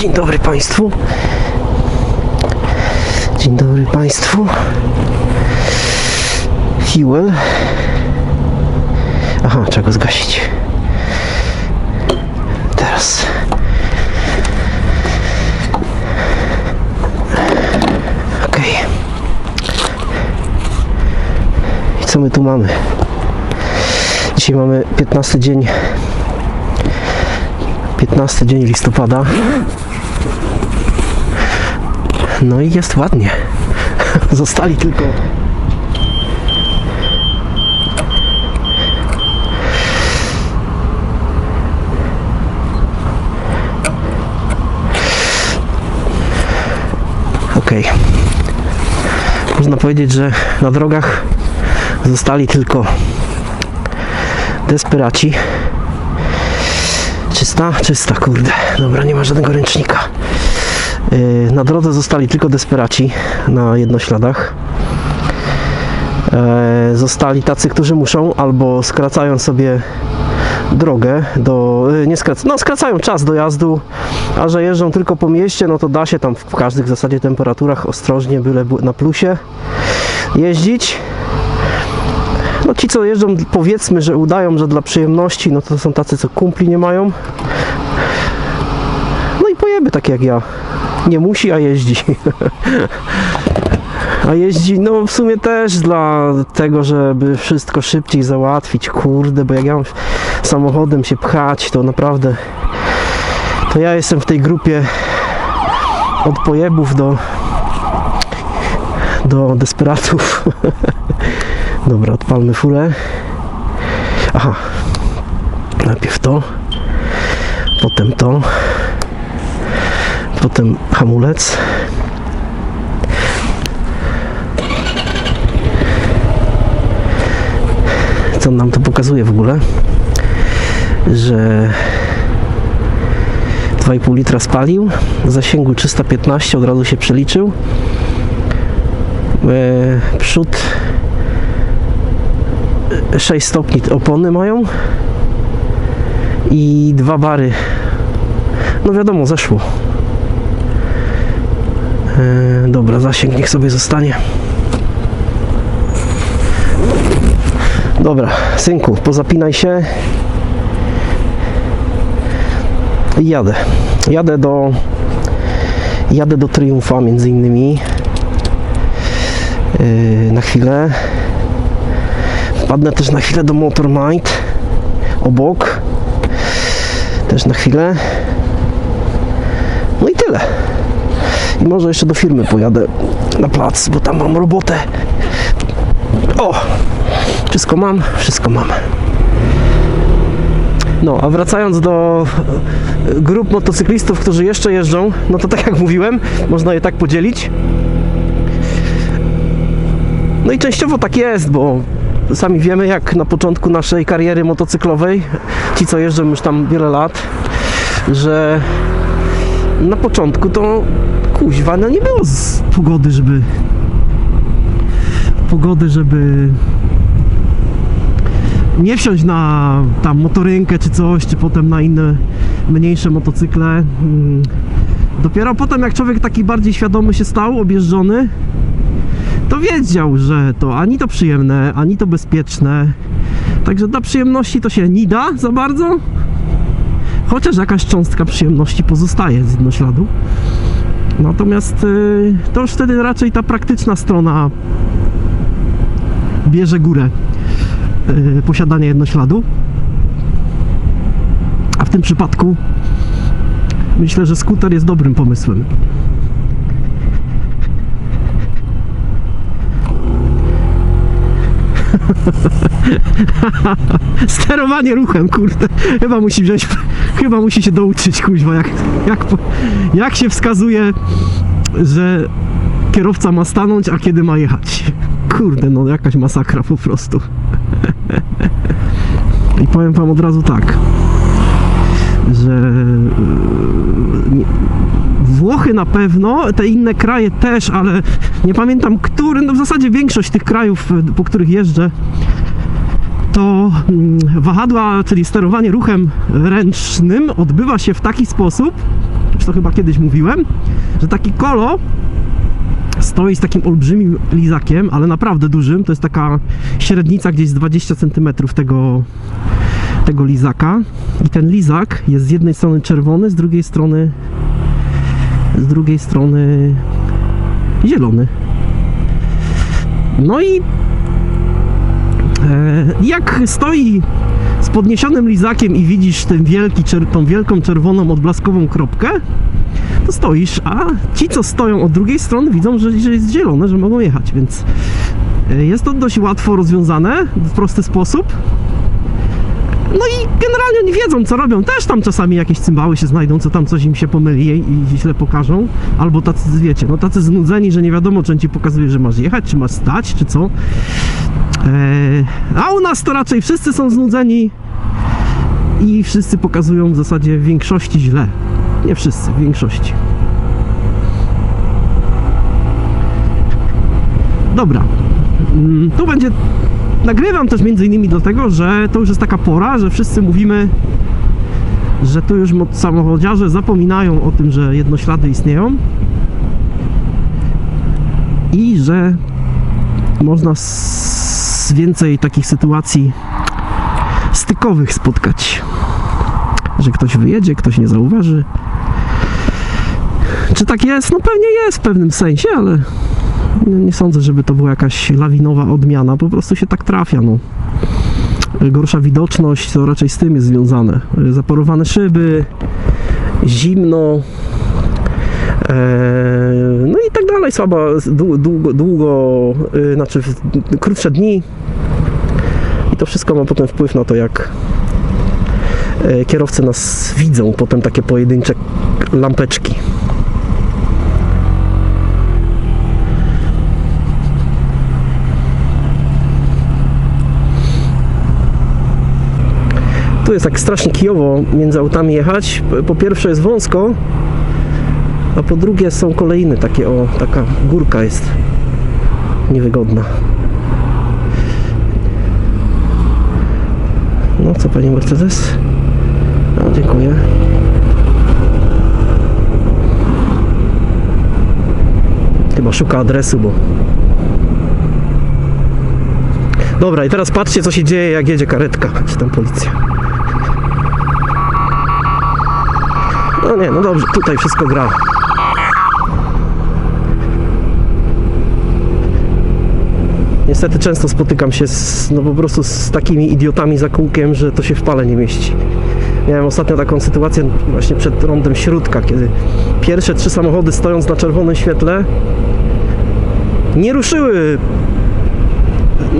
Dzień dobry Państwu. Dzień dobry Państwu. Fuel. Aha, trzeba go zgasić. Teraz. Okej. I co my tu mamy? Dzisiaj mamy 15 dzień 15 dzień listopada. No i jest ładnie. Zostali tylko. Okej. Można powiedzieć, że na drogach zostali tylko desperaci. Czysta? Czysta, kurde. Dobra, nie ma żadnego ręcznika. Yy, Na drodze zostali tylko desperaci na jednośladach. E, Zostali tacy, którzy muszą albo skracają sobie drogę do. yy, Nie skrac, no, skracają czas dojazdu, a że jeżdżą tylko po mieście, no to da się tam w każdych w zasadzie temperaturach ostrożnie, byle na plusie jeździć. No ci, co jeżdżą, powiedzmy, że udają, że dla przyjemności, no to są tacy, co kumpli nie mają. No i pojeby takie jak ja. Nie musi, a jeździ. A jeździ, no w sumie też dla tego, żeby wszystko szybciej załatwić, kurde, bo jak ja mam samochodem się pchać, to naprawdę to ja jestem w tej grupie od pojebów do do desperatów. Dobra, odpalmy fulę. Aha. Najpierw to. Potem to. Potem hamulec. Co nam to pokazuje w ogóle? Że 2,5 litra spalił, zasięgu 315 od razu się przeliczył. E, przód 6 stopni opony mają i dwa bary. No wiadomo, zeszło. E, dobra, zasięg niech sobie zostanie. Dobra, synku, pozapinaj się. I jadę. Jadę do jadę do Triumfa między innymi yy, na chwilę. Wpadnę też na chwilę do Motormind obok. Też na chwilę. No i tyle. I może jeszcze do firmy pojadę na plac, bo tam mam robotę. O! Wszystko mam? Wszystko mam. No, a wracając do e, grup motocyklistów, którzy jeszcze jeżdżą, no to tak jak mówiłem, można je tak podzielić. No i częściowo tak jest, bo sami wiemy, jak na początku naszej kariery motocyklowej, ci co jeżdżą już tam wiele lat, że na początku to kuźwa, no nie było pogody, żeby pogody, żeby nie wsiąść na tam motorynkę czy coś, czy potem na inne mniejsze motocykle. Mm. Dopiero potem jak człowiek taki bardziej świadomy się stał, objeżdżony, to wiedział, że to ani to przyjemne, ani to bezpieczne. Także dla przyjemności to się nie da za bardzo. Chociaż jakaś cząstka przyjemności pozostaje z jednośladu. Natomiast y, to już wtedy raczej ta praktyczna strona bierze górę y, posiadania jednośladu. A w tym przypadku myślę, że skuter jest dobrym pomysłem. Sterowanie ruchem, kurde. Chyba musi wziąć, chyba musi się douczyć, kuźwa, jak, jak, jak się wskazuje, że kierowca ma stanąć, a kiedy ma jechać. Kurde, no jakaś masakra po prostu. I powiem wam od razu tak, że Włochy na pewno, te inne kraje też, ale nie pamiętam który, no w zasadzie większość tych krajów, y, po których jeżdżę, to mm, wahadła, czyli sterowanie ruchem ręcznym odbywa się w taki sposób, w to chyba kiedyś mówiłem, że taki kolo stoi z takim olbrzymim lizakiem, ale naprawdę dużym. To jest taka średnica gdzieś z 20 cm tego, tego lizaka. I ten lizak jest z jednej strony czerwony, z drugiej strony z drugiej strony zielony. No i e, jak stoi z podniesionym lizakiem i widzisz ten wielki, tą wielką czerwoną odblaskową kropkę, to stoisz, a ci, co stoją od drugiej strony, widzą, że, że jest zielone, że mogą jechać, więc e, jest to dość łatwo rozwiązane w prosty sposób. No i generalnie oni wiedzą, co robią. Też tam czasami jakieś cymbały się znajdą, co tam coś im się pomyli i źle pokażą. Albo tacy, wiecie, no tacy znudzeni, że nie wiadomo, czy on ci pokazuje, że masz jechać, czy masz stać, czy co. Eee, a u nas to raczej wszyscy są znudzeni i wszyscy pokazują w zasadzie w większości źle. Nie wszyscy, w większości. Dobra. Mm, Tu będzie. Nagrywam też między innymi dlatego, że to już jest taka pora, że wszyscy mówimy, że tu już mo- samochodziarze zapominają o tym, że jednoślady istnieją i że można s- więcej takich sytuacji stykowych spotkać. Że ktoś wyjedzie, ktoś nie zauważy. Czy tak jest? No pewnie jest w pewnym sensie, ale nie, nie sądzę, żeby to była jakaś lawinowa odmiana. Po prostu się tak trafia, no. Gorsza widoczność to raczej z tym jest związane. Zaporowane szyby, zimno, Eee, no i tak dalej, słaba, dłu- długo, długo y, znaczy krótsze dni i to wszystko ma potem wpływ na to, jak e, kierowcy nas widzą, potem takie pojedyncze lampeczki. Tu jest tak strasznie kijowo między autami jechać. Po pierwsze jest wąsko, a po drugie są kolejny takie, o, taka górka jest niewygodna. No co pani Mercedes? No, dziękuję. Chyba szuka adresu, bo... Dobra, i teraz patrzcie, co się dzieje, jak jedzie karetka, czy tam policja. No nie, no dobrze, tutaj wszystko gra. Niestety często spotykam się z, no po prostu z takimi idiotami za kółkiem, że to się w pale nie mieści. Miałem ostatnio taką sytuację właśnie przed rondem Śródka, kiedy pierwsze trzy samochody stojąc na czerwonym świetle nie ruszyły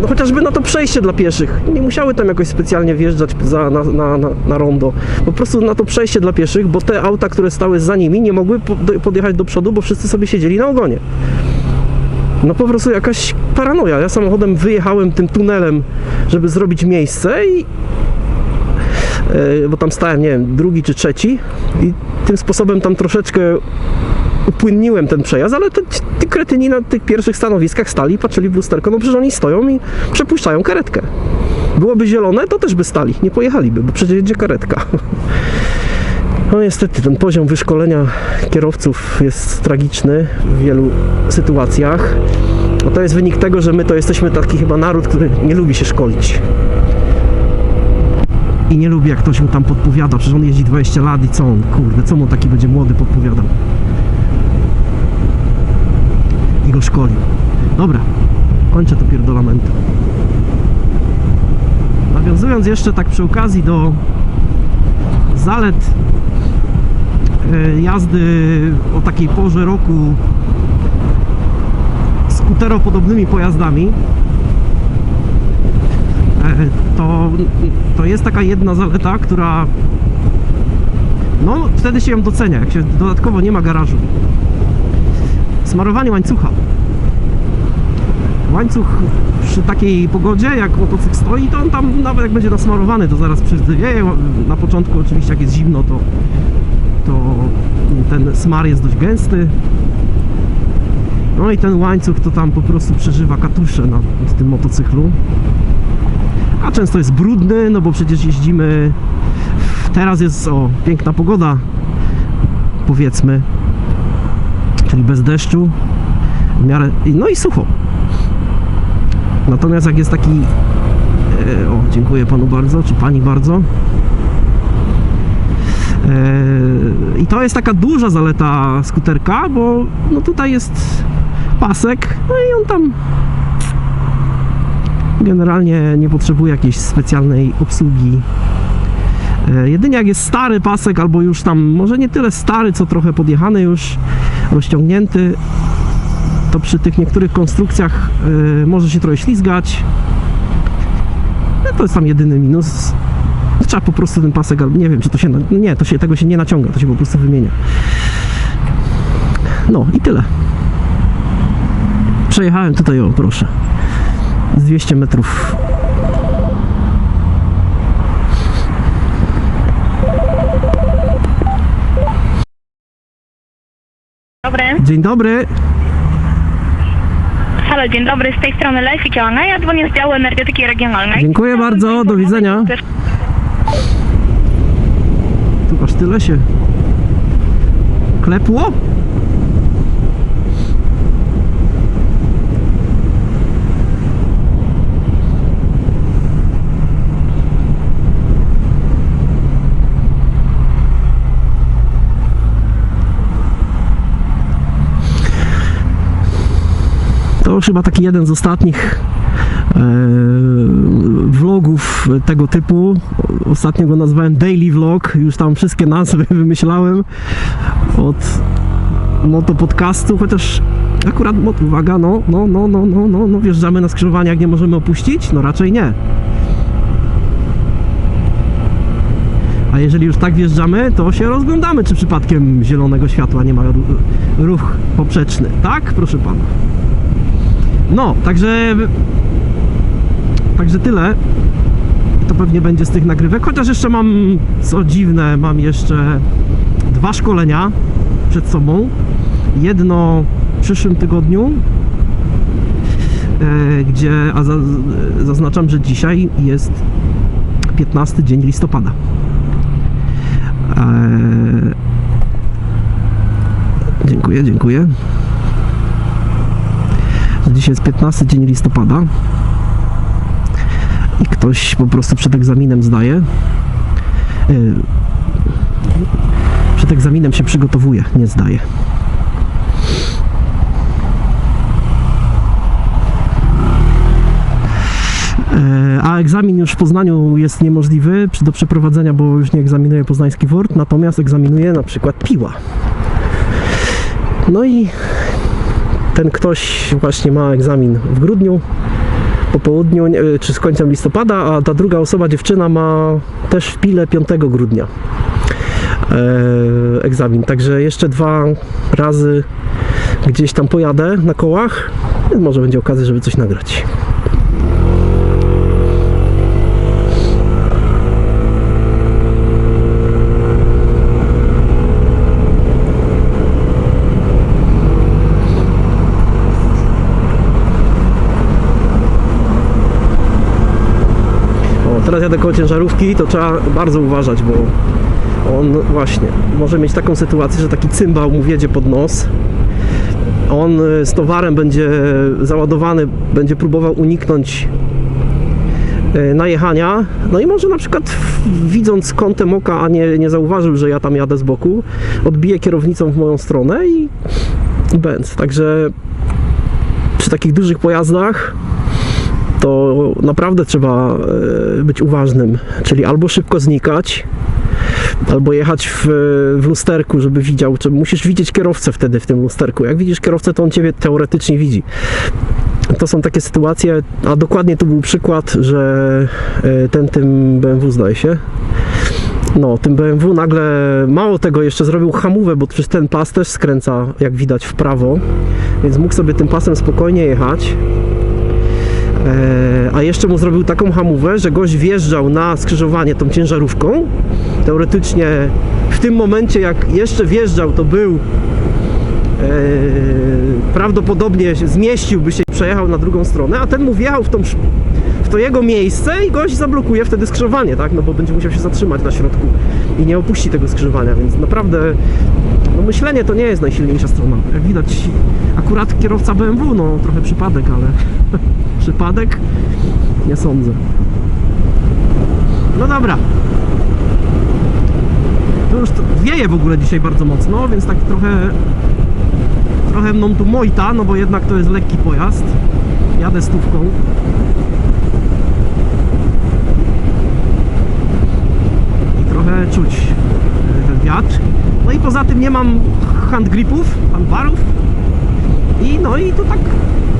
no, chociażby na to przejście dla pieszych. Nie musiały tam jakoś specjalnie wjeżdżać za, na, na, na, na rondo. Po prostu na to przejście dla pieszych, bo te auta, które stały za nimi, nie mogły podjechać do przodu, bo wszyscy sobie siedzieli na ogonie. No po prostu jakaś paranoja. Ja samochodem wyjechałem tym tunelem, żeby zrobić miejsce i e, bo tam stałem, nie wiem, drugi czy trzeci i tym sposobem tam troszeczkę upłynniłem ten przejazd, ale te, ci kretyni na tych pierwszych stanowiskach stali patrzyli w lusterko, no przecież oni stoją i przepuszczają karetkę. Byłoby zielone, to też by stali, nie pojechaliby, bo przecież jedzie karetka. No niestety, ten poziom wyszkolenia kierowców jest tragiczny w wielu sytuacjach. No to jest wynik tego, że my to jesteśmy taki chyba naród, który nie lubi się szkolić. I nie lubi jak ktoś mu tam podpowiada, przecież on jeździ 20 lat i co on, kurde, co mu taki będzie młody podpowiadał. Go szkolił. Dobra, kończę to pierdolamentu. Nawiązując jeszcze tak przy okazji do zalet e, jazdy o takiej porze roku skuteropodobnymi pojazdami e, to, to jest taka jedna zaleta, która no wtedy się ją docenia, jak się dodatkowo nie ma garażu. Smarowanie łańcucha. Łańcuch przy takiej pogodzie, jak motocykl stoi, to on tam nawet jak będzie nasmarowany, to zaraz przyzdywieje. Na początku oczywiście jak jest zimno, to, to ten smar jest dość gęsty. No i ten łańcuch to tam po prostu przeżywa katusze na tym motocyklu. A często jest brudny, no bo przecież jeździmy. Teraz jest o piękna pogoda. powiedzmy, czyli bez deszczu, w miarę, no i sucho. Natomiast jak jest taki, e, o dziękuję panu bardzo, czy pani bardzo, E, I to jest taka duża zaleta skuterka, bo no tutaj jest pasek, no i on tam generalnie nie potrzebuje jakiejś specjalnej obsługi. E, Jedynie jak jest stary pasek, albo już tam, może nie tyle stary, co trochę podjechany już, rozciągnięty, to przy tych niektórych konstrukcjach e, może się trochę ślizgać. No to jest tam jedyny minus. Trzeba po prostu ten pasek, nie wiem, czy to się. Nie, to się, tego się nie naciąga, to się po prostu wymienia. No i tyle. Przejechałem tutaj, o proszę. Z 200 metrów. Dobry. Dzień dobry. Halo, dzień dobry, z tej strony Life i Działania. Ja dzwonię z działu energetyki regionalnej. Dziękuję bardzo, do widzenia. Tu aż tyle się klepło? To chyba taki jeden z ostatnich e, vlogów tego typu. Ostatnio go nazwałem Daily Vlog. Już tam wszystkie nazwy wymyślałem od moto podcastu, chociaż akurat, uwaga, no, no, no, no, no, no, no, wjeżdżamy na skrzyżowanie, jak nie możemy opuścić? No raczej nie. A jeżeli już tak wjeżdżamy, to się rozglądamy, czy przypadkiem zielonego światła nie ma ru- ruch poprzeczny. Tak, proszę pana. No, także. Także tyle. To pewnie będzie z tych nagrywek. Chociaż jeszcze mam, co dziwne, mam jeszcze dwa szkolenia przed sobą. Jedno w przyszłym tygodniu, e, gdzie, a za, zaznaczam, że dzisiaj jest 15 dzień listopada. E, dziękuję, dziękuję. Dzisiaj jest 15 dzień listopada i ktoś po prostu przed egzaminem zdaje. Yy, Przed egzaminem się przygotowuje, nie zdaje. Yy, A egzamin już w Poznaniu jest niemożliwy do przeprowadzenia, bo już nie egzaminuje poznański WORD, natomiast egzaminuje na przykład piła. No i ten ktoś właśnie ma egzamin w grudniu po południu, czy z końcem listopada, a ta druga osoba, dziewczyna ma też w pile 5 grudnia e, egzamin. Także jeszcze dwa razy gdzieś tam pojadę na kołach. Może będzie okazja, żeby coś nagrać. O, teraz jadę koło ciężarówki, to trzeba bardzo uważać, bo on właśnie może mieć taką sytuację, że taki cymbał mu wjedzie pod nos. On y, z towarem będzie załadowany, będzie próbował uniknąć y, najechania. No i może na przykład widząc kątem oka, a nie, nie zauważył, że ja tam jadę z boku, odbije kierownicą w moją stronę i bęc. Także przy takich dużych pojazdach to naprawdę trzeba e, być uważnym, czyli albo szybko znikać, albo jechać w, w lusterku, żeby widział, czy musisz widzieć kierowcę wtedy w tym lusterku. Jak widzisz kierowcę, to on ciebie teoretycznie widzi. To są takie sytuacje, a dokładnie tu był przykład, że e, ten tym BMW zdaje się. No, tym BMW nagle, mało tego, jeszcze zrobił hamówę, bo przecież ten pas też skręca, jak widać, w prawo, więc mógł sobie tym pasem spokojnie jechać. E, a jeszcze mu zrobił taką hamówę, że gość wjeżdżał na skrzyżowanie tą ciężarówką. Teoretycznie w tym momencie, jak jeszcze wjeżdżał, to był e, prawdopodobnie zmieściłby się i przejechał na drugą stronę, a ten mu wjechał w tą, to jego miejsce i gość zablokuje wtedy skrzyżowanie, tak? No bo będzie musiał się zatrzymać na środku i nie opuści tego skrzyżowania, więc naprawdę no myślenie to nie jest najsilniejsza strona. Jak widać, akurat kierowca BMW, no trochę przypadek, ale przypadek? Nie sądzę. No dobra. To już wieje w ogóle dzisiaj bardzo mocno, więc tak trochę trochę mną tu mojta, no bo jednak to jest lekki pojazd. Jadę stówką. I trochę czuć ten wiatr. No i poza tym nie mam handgripów, handbarów. I no i to tak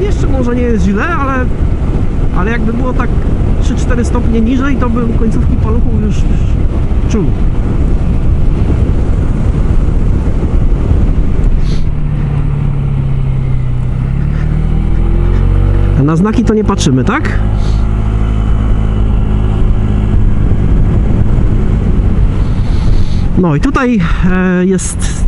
jeszcze może nie jest źle, ale, ale jakby było tak 3-4 stopnie niżej, to bym końcówki paluchów już, już czuł. Na znaki to nie patrzymy, tak? No i tutaj e, jest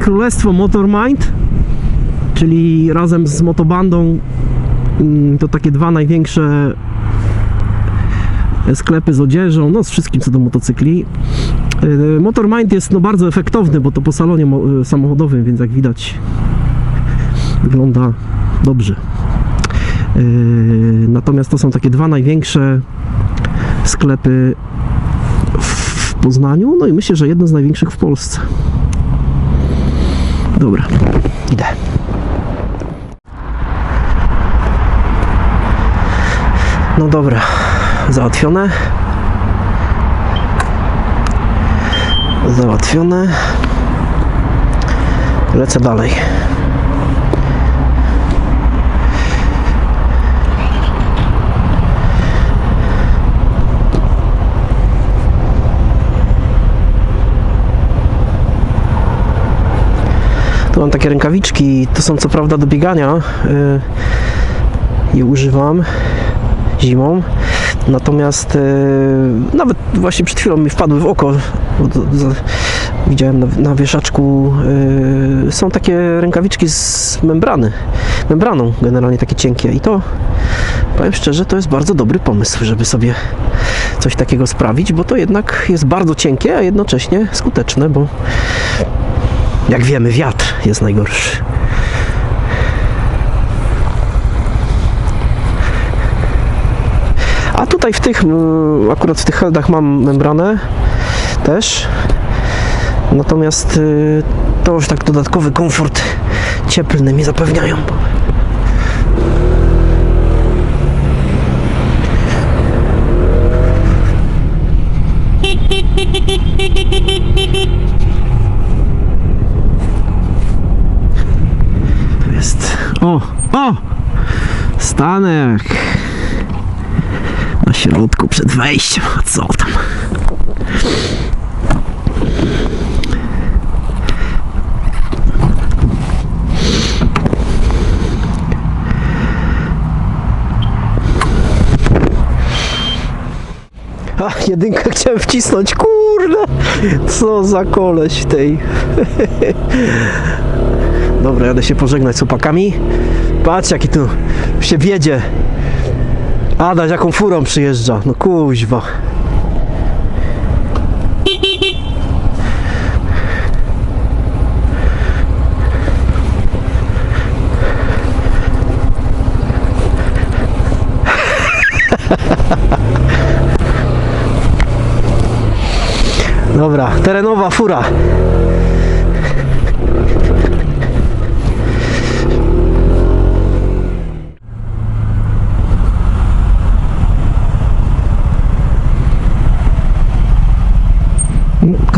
Królestwo Motormind, czyli razem z Motobandą mm, to takie dwa największe sklepy z odzieżą, no z wszystkim co do motocykli. E, Motormind jest no bardzo efektowny, bo to po salonie e, samochodowym, więc jak widać wygląda dobrze. Natomiast to są takie dwa największe sklepy Poznaniu, no i myślę, że jedno z największych w Polsce. Dobra, idę. No dobra, załatwione. Załatwione. Lecę dalej. Tu mam takie rękawiczki, to są co prawda do biegania. Yy, je używam zimą. Natomiast yy, nawet właśnie przed chwilą mi wpadły w oko. Widziałem na, na wieszaczku. Yy, są takie rękawiczki z membrany. Membraną generalnie takie cienkie. I to powiem szczerze, to jest bardzo dobry pomysł, żeby sobie coś takiego sprawić, bo to jednak jest bardzo cienkie, a jednocześnie skuteczne, bo jak wiemy, wiatr jest najgorszy. A tutaj w tych, mm, akurat w tych heldach mam membranę też. Natomiast y, to już tak dodatkowy komfort cieplny mi zapewniają. Tu jest. O! O! Stanek! Na środku przed wejściem. A co tam? A, jedynkę chciałem wcisnąć, kurde! Co za koleś tej. Dobra, jadę się pożegnać z chłopakami. Patrz jaki tu się wiedzie. Adaś jaką furą przyjeżdża. No kuźwa. Dobra, terenowa fura.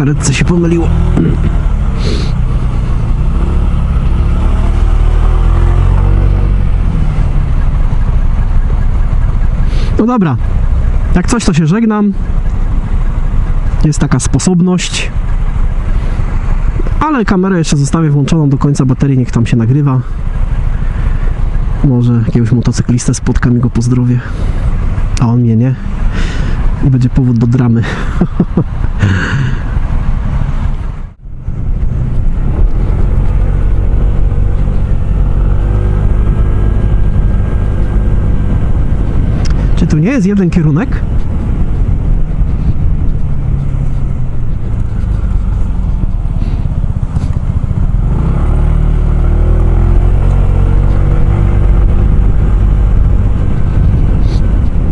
Karetce się pomyliło. No dobra. Jak coś, to się żegnam. Jest taka sposobność. Ale kamerę jeszcze zostawię włączoną do końca baterii, niech tam się nagrywa. Może jakiegoś motocyklistę spotkam i go pozdrowię. A on mnie nie. I będzie powód do dramy. Czy Czy tu nie jest jeden kierunek?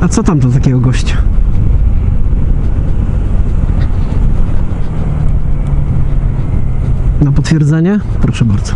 A co tam do takiego gościa? Na potwierdzenie? Proszę bardzo.